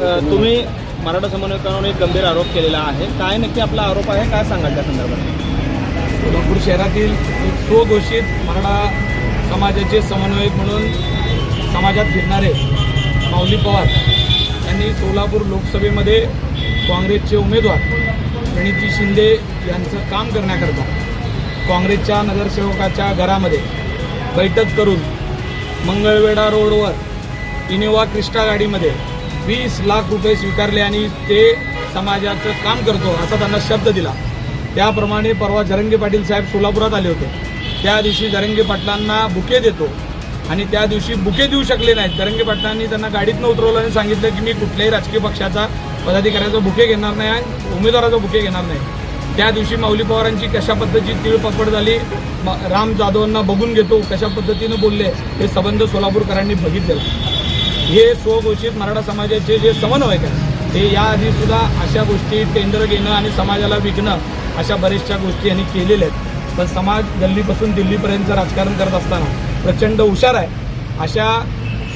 तुम्ही मराठा समन्वयकांवर एक गंभीर आरोप केलेला आहे. काय नक्की आपला आरोप आहे? काय सांगाल त्या संदर्भात? सोलापूर शहरातील स्वघोषित मराठा समाजाचे समन्वयक म्हणून समाजात फिरणारे माऊली पवार यांनी सोलापूर लोकसभेमध्ये काँग्रेसचे उमेदवार प्रणिती शिंदे यांचं काम करण्याकरता काँग्रेसच्या नगरसेवकाच्या घरामध्ये बैठक करून मंगळवेढा रोडवर इनोवा क्रिस्टा गाडीमध्ये वीस लाख रुपये स्वीकारले आणि ते समाजाचं काम करतो असा त्यांना शब्द दिला. त्याप्रमाणे परवा झरंगे पाटील साहेब सोलापुरात आले होते. त्या दिवशी झरंगे पाटलांना बुके देतो आणि त्या दिवशी बुके देऊ शकले नाहीत. जरंगे पाटलांनी त्यांना गाडीतनं उतरवलं आणि सांगितलं की मी कुठल्याही राजकीय पक्षाचा पदाधिकाऱ्याचा बुके घेणार नाही आणि उमेदवाराचा बुके घेणार नाही. त्या दिवशी माऊली पवारांची कशा पद्धतीची तिळपकड झाली म- राम जाधवांना बघून घेतो कशा पद्धतीनं बोलले हे संबंध सोलापूरकरांनी बघितलेला. हे स्वघोषित मराठा समाजाचे जे समन्वयक आहेत ते याआधी सुद्धा अशा गोष्टी टेंडर घेणं आणि समाजाला विकणं अशा बऱ्याचशा गोष्टी यांनी केलेल्या आहेत. पण समाज गल्लीपासून दिल्लीपर्यंतचं राजकारण करत असताना प्रचंड हुशार आहे. अशा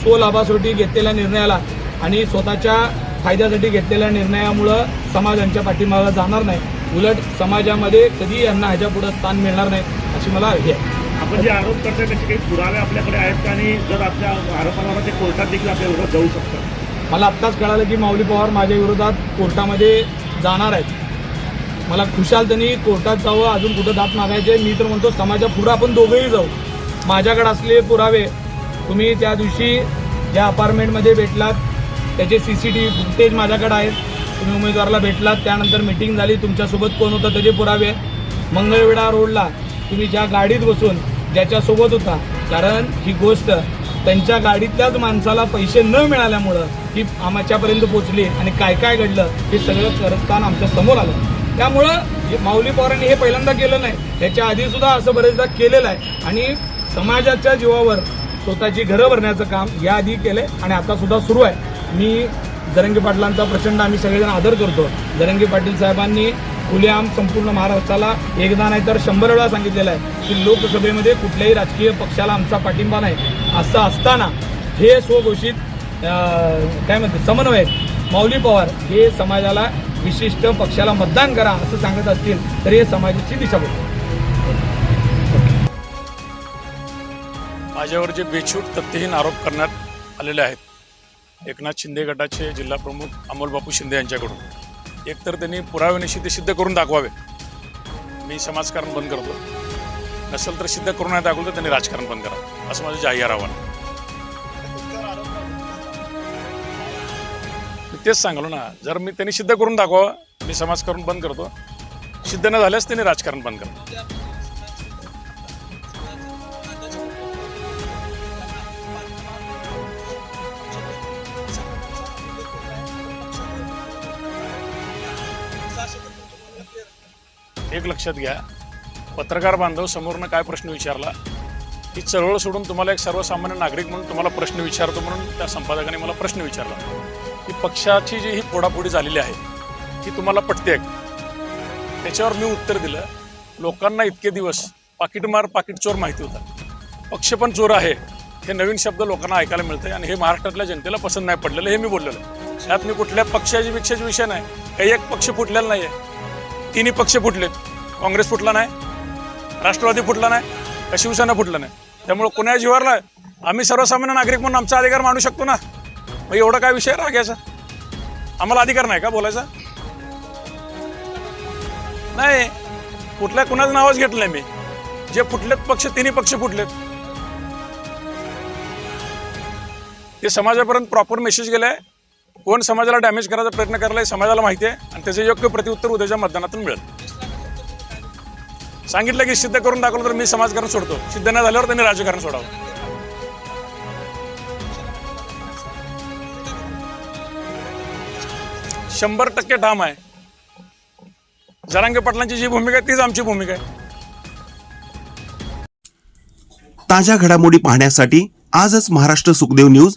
स्वलाभासाठी घेतलेल्या निर्णयाला आणि स्वतःच्या फायद्यासाठी घेतलेल्या निर्णयामुळं समाज यांच्या पाठीमागं जाणार नाही. उलट समाजामध्ये कधी यांना ह्याच्या पुढं स्थान मिळणार नाही अशी मला हे आहे. आपण जे आरोप करताय त्याचे काही पुरावे आपल्याकडे आहेत का? आणि जर आपल्या आरोपांवर ते कोर्टात देखील आपल्या विरोधात जाऊ शकतात. मला आत्ताच कळालं की माऊली पवार माझ्या विरोधात कोर्टामध्ये जाणार आहेत. मला खुशाल त्यांनी कोर्टात जावं अजून कुठं दात मागायचे मी तर म्हणतो समाजा पुढं आपण दोघंही जाऊ. माझ्याकडे असले पुरावे तुम्ही त्या दिवशी ज्या अपार्टमेंटमध्ये भेटलात त्याचे C C T V footage माझ्याकडे आहेत. तुम्ही उमेदवाराला भेटलात त्यानंतर मिटिंग झाली तुमच्यासोबत कोण होतं त्याचे पुरावे. मंगळवेढा रोडला तुम्ही ज्या गाडीत बसून ज्याच्यासोबत होता कारण ही गोष्ट त्यांच्या गाडीतल्याच माणसाला पैसे न मिळाल्यामुळं ही आमच्यापर्यंत पोचली आणि काय काय घडलं हे सगळं करतान आमच्यासमोर आलं. त्यामुळं माऊली पवारांनी हे पहिल्यांदा केलं नाही. ह्याच्या आधी सुद्धा असं बरेचदा केलेलं आहे. आणि समाजाच्या जीवावर स्वतःची घरं भरण्याचं काम याआधी आहे आणि आता सुद्धा सुरू आहे. मी जरंगी पाटलांचा प्रचंड आम्ही सगळेजण आदर करतो. जरंगी पाटील साहेबांनी खुलेआम संपूर्ण महाराष्ट्राला एकदा नाही तर शंभर वेळा सांगितलेलं आहे की लोकसभेमध्ये कुठल्याही राजकीय पक्षाला आमचा पाठिंबा नाही. असं असताना हे स्वघोषित काय म्हणते समन्वय माऊली पवार हे समाजाला विशिष्ट पक्षाला मतदान करा असं सांगत असतील तर हे समाजाची दिशाभूल माझ्यावर जे बेछूट तथ्यहीन आरोप करण्यात आलेले आहेत एकनाथ शिंदे गटाचे जिल्हा प्रमुख अमोल बापू शिंदे यांच्याकडून. एकतर त्यांनी पुराव्यानिशी ते सिद्ध करून दाखवावे. मी समाजकारण बंद करतो. नसेल तर सिद्ध करून नाही दाखवलं तर त्यांनी राजकारण बंद करा. असं माझं जाहीर आव्हान मी तेच सांगलो ना जर मी त्यांनी सिद्ध करून दाखवावं मी समाजकारण बंद करतो. सिद्ध न झाल्यास त्यांनी राजकारण बंद करा. एक लक्षात घ्या. पत्रकार बांधव समोरनं काय प्रश्न विचारला? ती चळवळ सोडून तुम्हाला एक सर्वसामान्य नागरिक म्हणून तुम्हाला प्रश्न विचारतो म्हणून त्या संपादकाने मला प्रश्न विचारला. की पक्षाची जी ही फोडाफोडी झालेली आहे ती तुम्हाला पटते त्याच्यावर मी उत्तर दिलं लोकांना इतके दिवस पाकिटमार पाकिट चोर माहिती होता. पक्ष पण चोर आहे. हे नवीन शब्द लोकांना ऐकायला मिळतंय आणि हे महाराष्ट्रातल्या जनतेला पसंत नाही पडलेलं हे मी बोललेलं. त्यात मी कुठल्या पक्षाची विषय नाही. काही एक पक्ष फुटलेला नाही आहे तिन्ही पक्ष फुटलेत. काँग्रेस फुटला नाही राष्ट्रवादी फुटला नाही का शिवसेना फुटला नाही. त्यामुळे कोणा जीवारला नाही आम्ही सर्वसामान्य नागरिक म्हणून आमचा अधिकार मांडू शकतो ना? मग एवढा काय विषय रागायचा आम्हाला अधिकार नाही का बोलायचा? नाही कुठल्या कुणाचं नावच घेतलं नाही मी. जे फुटलेत पक्ष तिन्ही पक्ष फुटलेत. ते समाजापर्यंत प्रॉपर मेसेज गेलाय. कोण समाजाला डॅमेज करायचा प्रयत्न करायला हे समाजाला माहिती आहे आणि त्याचं योग्य प्रत्युत्तर उद्याच्या मतदानातून मिळेल. सांगितलं की सिद्ध करून दाखवलं तर मी समाजकारण सोडतो. सिद्ध नाही झाल्यावर त्यांनी राजकारण सोडावं. शंभर टक्के ठाम आहे. जरांगे पाटलांची जी भूमिका आहे तीच आमची भूमिका आहे. ताज्या घडामोडी पाहण्यासाठी आजच महाराष्ट्र सुखदेव न्यूज